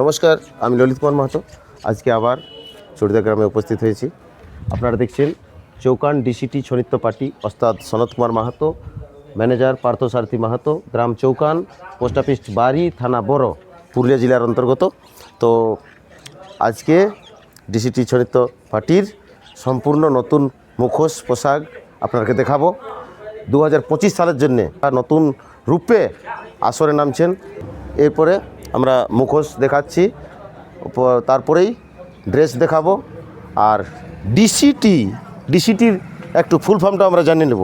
নমস্কার, আমি ললিত কুমার মাহাতো। আজকে আবার চড়িদা গ্রামে উপস্থিত হয়েছি। আপনারা দেখছেন চৌকান ডিসিটি ছনিত্য পার্টি, ওস্তাদ সনত কুমার মাহাতো, ম্যানেজার পার্থসারথী মাহাতো, গ্রাম চৌকান, পোস্ট অফিস বাড়ি, থানা বড়, পুরুলিয়া জেলার অন্তর্গত। তো আজকে ডিসিটি ছনিত্য পার্টির সম্পূর্ণ নতুন মুখোশ, পোশাক আপনাকে দেখাবো। দু হাজার পঁচিশ সালের জন্যে নতুন রূপে আসরে নামছেন। এরপরে আমরা মুখোশ দেখাচ্ছি। তারপরেই ড্রেস দেখাবো। আর ডিসিটি ডিসিটির একটু ফুল ফর্মটা আমরা জানিয়ে নেব।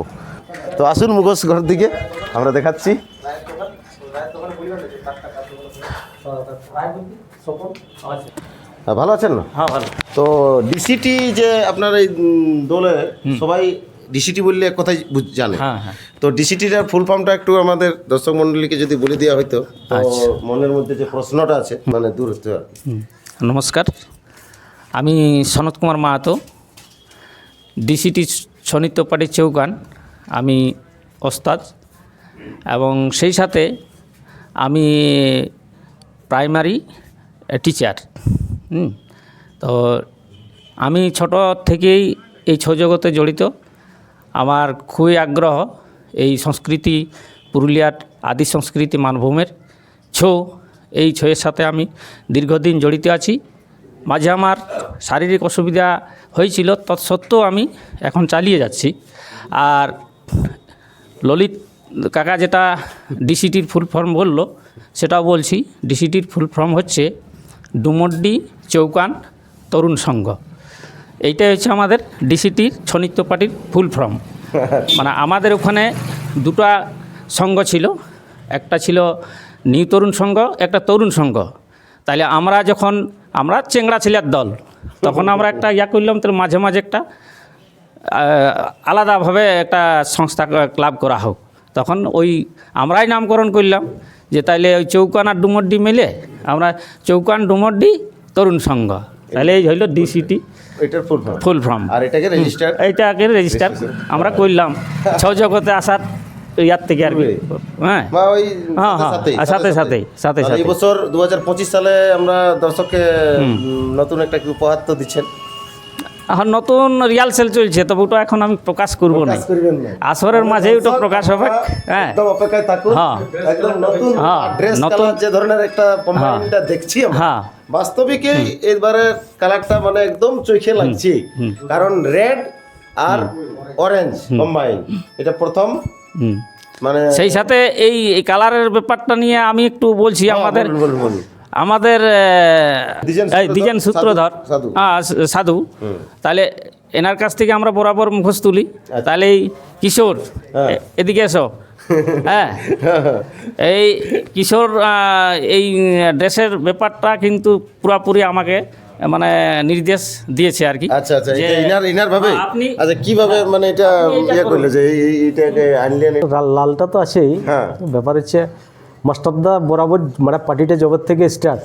তো আসুন মুখোশ ঘর দিকে আমরা দেখাচ্ছি। ভালো আছেন? না হ্যাঁ ভালো। তো ডিসিটি যে আপনার এই দলে সবাই ডিসিটি বললে এক কথাই জানে। হ্যাঁ হ্যাঁ। তো ডিসিটির ফুল ফর্মটা একটু আমাদের দর্শক মণ্ডলীকে যদি বলে দেওয়া হয়তো তো আচ্ছা। মনের মধ্যে যে প্রশ্নটা আছে মানে দূর হতে আর নমস্কার। আমি সনত কুমার মাহাতো ডিসিটি সনিত্য পার্টির চৌকান আমি ওস্তাদ। এবং সেই সাথে আমি প্রাইমারি টিচার। হুম। তো আমি ছোট থেকেই এই ছৌ জগতে জড়িত। আমার খুবই আগ্রহ এই সংস্কৃতি পুরুলিয়ার আদি সংস্কৃতি মানভূমের ছৌ। এই ছৌয়ের সাথে আমি দীর্ঘদিন জড়িত আছি। মাঝে আমার শারীরিক অসুবিধা হয়েছিল, তৎসত্ত্বেও আমি এখন চালিয়ে যাচ্ছি। আর ললিত কাকা যেটা ডিসিটির ফুল ফর্ম বলল, সেটাও বলছি। ডিসিটির ফুল ফর্ম হচ্ছে ডুমড্ডি চৌকান তরুণ সংঘ। এইটাই হচ্ছে আমাদের ডিসিটির ছনিত্য পার্টির ফুল ফর্ম। মানে আমাদের ওখানে দুটো সংঘ ছিল। একটা ছিল নিউ তরুণ সংঘ একটা তরুণ সংঘ তাহলে আমরা যখন আমরা চেংড়া ছেলের দল তখন আমরা একটা ইয়া করলাম তো মাঝে মাঝে একটা আলাদাভাবে একটা সংস্থা ক্লাব করা হোক। তখন ওই আমরাই নামকরণ করলাম যে তাইলে ওই চৌকান আর ডুমড্ডি মিলে আমরা চৌকান ডুমড্ডি তরুণ সংঘ তাহলে এই হইল ডিসিটি। এটার ফুল ফর্ম ফুল ফর্ম আর এটাকে রেজিস্টার এইটাকে রেজিস্টার আমরা করলাম। ছয় জগতে আসার ইয়ার থেকে আর কি। হ্যাঁ। ওই হ্যাঁ, হ্যাঁ, সাথে সাথে সাথে সাথে এই। বছর দু হাজার পঁচিশ সালে আমরা দর্শককে নতুন একটা কি উপহার তো দিচ্ছেন। এখন নতুন রিহার্সেল চলছে তবে ওটা এখন আমি প্রকাশ করব না। আসরের মাঝে ওটা প্রকাশ হবে। হ্যাঁ। একদম অপেক্ষায় থাকুন। হ্যাঁ। একদম নতুন হ্যাঁ, ড্রেস নতুন- কালার যে ধরনের একটা কম্বাইনটা দেখছি আমরা। হ্যাঁ। বাস্তবিকে এবারে কালারটা মানে একদম চোখে লাগছে। কারণ রেড আর অরেঞ্জ কম্বাইন এটা প্রথম। মানে সেই সাথে এই এই কালারের ব্যাপারটা নিয়ে আমি একটু বলছি আমাদের বলুন, বলুন। আমাদের আহ, সূত্রধর, সাধু, সাধু। হ্যাঁ, সাধু। তাহলে এনার কাছ থেকে আমরা বরাবর মুখোশ তুলি। আচ্ছা। তাহলে এই কিশোর এদিকে এসো। হ্যাঁ। এই কিশোর এই ড্রেসের ব্যাপারটা কিন্তু পুরাপুরি আমাকে মানে নির্দেশ দিয়েছে আর কি। আচ্ছা আচ্ছা এটা ইনার ইনার ভাবে? আপনি- আচ্ছা কীভাবে মানে এটা ইয়ে করল যে এই- এই- এইটাকে আনলেন লালটা তো আছেই হ্যাঁ। ব্যাপার হচ্ছে মাস্টারদা বরাবর মানে পার্টিটা জবের থেকে স্টার্ট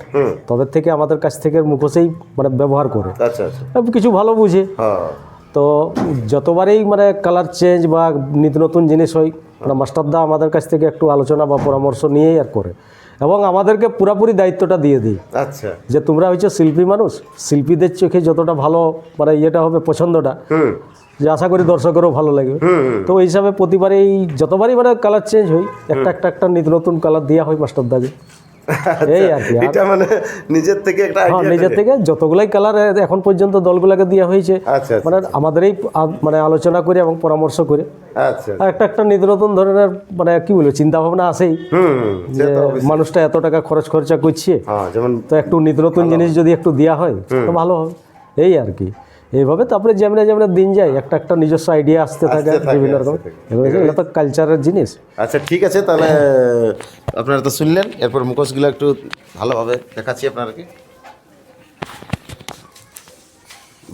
তবে থেকে আমাদের কাছ থেকে মুখোশেই মানে ব্যবহার করে। আচ্ছা আচ্ছা। কিছু ভালো বুঝে। হ্যাঁ। তো যতবারই মানে কালার চেঞ্জ বা নিত্য নতুন জিনিস হয় মানে মাস্টারদা আমাদের কাছ থেকে একটু আলোচনা বা পরামর্শ নিয়েই আর করে। এবং আমাদেরকে পুরাপুরি দায়িত্বটা দিয়ে দিই আচ্ছা। যে তোমরা হচ্ছে শিল্পী মানুষ শিল্পীদের চোখে যতটা ভালো মানে ইয়েটা হবে পছন্দটা যে আশা করি দর্শকেরও ভালো লাগবে। তো ওই হিসাবে প্রতিবারেই যতবারই মানে কালার চেঞ্জ হয় একটা একটা একটা নিত্য নতুন কালার দেওয়া হয় মাস্টার দাগে এই আর কি এটা মানে নিজের থেকে একটা হ্যাঁ নিজের থেকে যতগুলাই কালার এখন পর্যন্ত দলগুলোকে দেওয়া হয়েছে আচ্ছা আচ্ছা মানে আমাদেরই আ- মানে আলোচনা করে এবং পরামর্শ করে। আচ্ছা। একটা একটা নিত্য নতুন ধরনের মানে কি বলব চিন্তা ভাবনা আসেই যে মানুষটা এত টাকা খরচ খরচা করছে হ্যাঁ যেমন তো একটু নিত্য নতুন জিনিস যদি একটু দেওয়া হয় তো ভালো হবে। এই আর কি। এইভাবে তারপরে যেমন যেমন দিন যায় একটা একটা নিজস্ব আইডিয়া আসতে থাকে বিভিন্ন রকম। এগুলো তো কালচারের জিনিস। আচ্ছা ঠিক আছে তাহলে আপনারা তো শুনলেন এরপর মুখোশগুলো একটু ভালোভাবে দেখাচ্ছি আপনাদেরকে।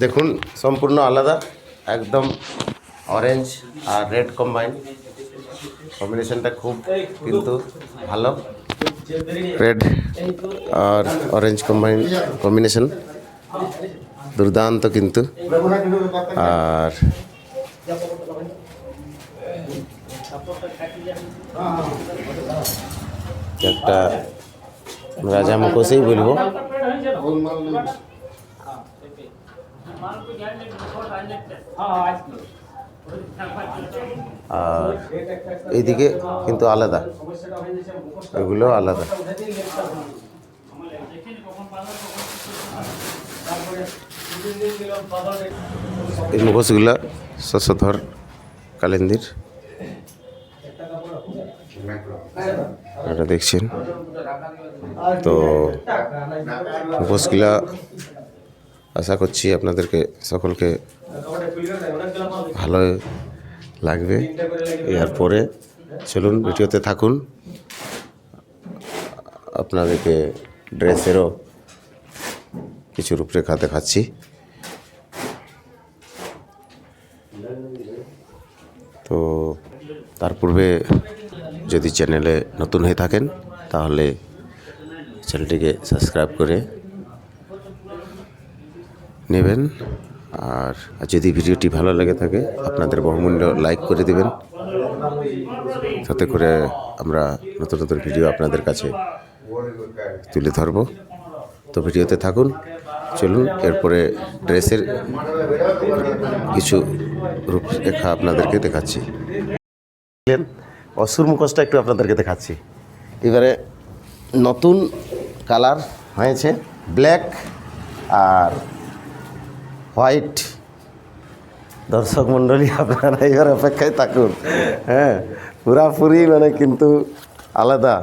দেখুন সম্পূর্ণ আলাদা একদম অরেঞ্জ আর রেড কম্বাইন কম্বিনেশনটা খুব কিন্তু ভালো। রেড আর অরেঞ্জ কম্বাইন কম্বিনেশন দুর্দান্ত কিন্তু আর একটা রাজা মুখোশেই বলব। আর এইদিকে কিন্তু আলাদা। এগুলো আলাদা। এই মুখোশগুলা শশধর কালেন্দির। এটা দেখছেন। তো মুখোশগুলা আশা করছি আপনাদেরকে সকলকে ভালো লাগবে। এরপরে চলুন ভিডিওতে থাকুন। আপনাদেরকে ড্রেসেরও কিছু রূপরেখা দেখাচ্ছি। তো তার পূর্বে যদি চ্যানেলে নতুন হয়ে থাকেন, তাহলে চ্যানেলটিকে সাবস্ক্রাইব করে নেবেন। আর যদি ভিডিওটি ভালো লেগে থাকে, আপনাদের বহুমূল্য লাইক করে দেবেন। তাতে করে আমরা নতুন নতুন ভিডিও আপনাদের কাছে তুলে ধরব। তো ভিডিওতে থাকুন। চলুন, এরপরে ড্রেসের কিছু রূপরেখা আপনাদেরকে দেখাচ্ছি। অসুর মুখোশটা একটু আপনাদেরকে দেখাচ্ছি। এবারে নতুন কালার হয়েছে, ব্ল্যাক আর হোয়াইট। দর্শক মণ্ডলী, আপনারা এবার অপেক্ষায় থাকুন। হ্যাঁ পুরাপুরি মানে কিন্তু আলাদা।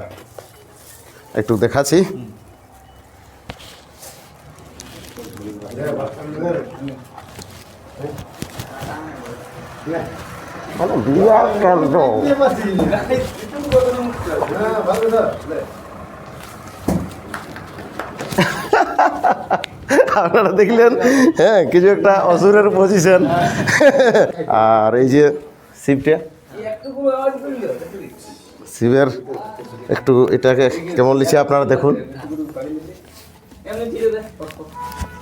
একটু দেখাচ্ছি। বিরাট কাণ্ড আপনারা দেখলেন হ্যাঁ কিছু একটা অসুরের পজিশন আর এই যে শিবটা? শিবের একটু এটাকে কেমন লিখছে আপনারা দেখুন।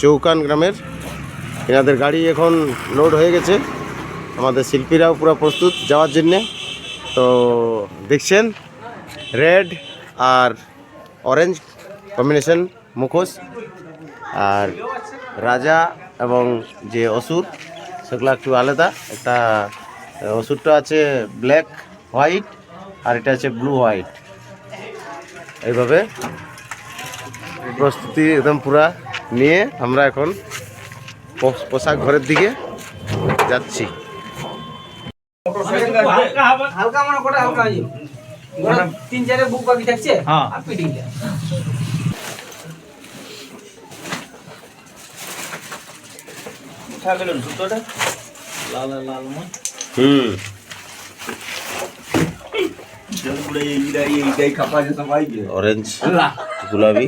চৌকান গ্রামের। এনাদের গাড়ি এখন লোড হয়ে গেছে। আমাদের শিল্পীরাও পুরো প্রস্তুত যাওয়ার জন্যে। তো দেখছেন রেড আর অরেঞ্জ কম্বিনেশন মুখোশ আর রাজা এবং যে অসুর, সেগুলো একটু আলাদা। একটা অসুরটা আছে ব্ল্যাক হোয়াইট আর এটা আছে ব্লু হোয়াইট এইভাবে প্রস্তুতি একদম পুরা নিয়ে আমরা এখন পো- পোশাক ঘরের দিকে যাচ্ছি। হালকা হালকা হালকা তিন চারে বুক বাকি থাকছে হ্যাঁ। আর পিটিং হুম। অরেঞ্জ গুলাবি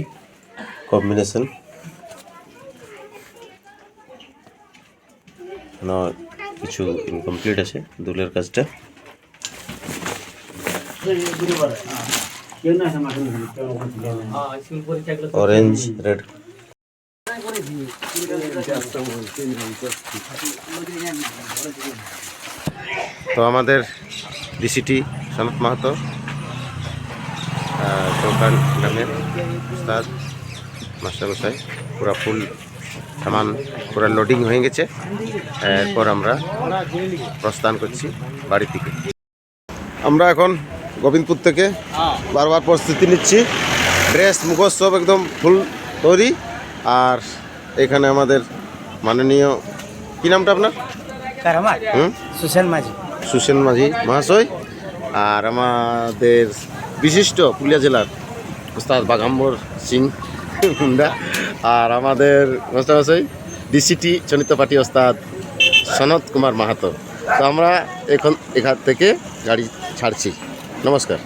কম্বিনেশন কিছু ইনকমপ্লিট আছে, দুলের কাজটা। অরেঞ্জ রেড তো আমাদের ডিসিটি সনত মাহাতো চৌকান গ্রামের উস্তাদ, মাস্টারমশাই, পুরা ফুল সামান পুরা লোডিং হয়ে গেছে। এরপর আমরা প্রস্থান করছি বাড়ি থেকে। আমরা এখন গোবিন্দপুর থেকে বারবার প্রস্তুতি নিচ্ছি। ড্রেস মুখোশ সব একদম ফুল তৈরি। আর এখানে আমাদের মাননীয় কী নামটা আপনার? সুশান মাঝি। সুসেন মাঝি মহাশয়। আর আমাদের বিশিষ্ট পুরুলিয়া জেলার ওস্তাদ বাগাম্বর সিং হুন্ডা। আর আমাদের মাস্টারমশাই ডিসিটি চনিত পার্টি ওস্তাদ সনত কুমার মাহাতো। তো আমরা এখন এখান থেকে গাড়ি ছাড়ছি। নমস্কার।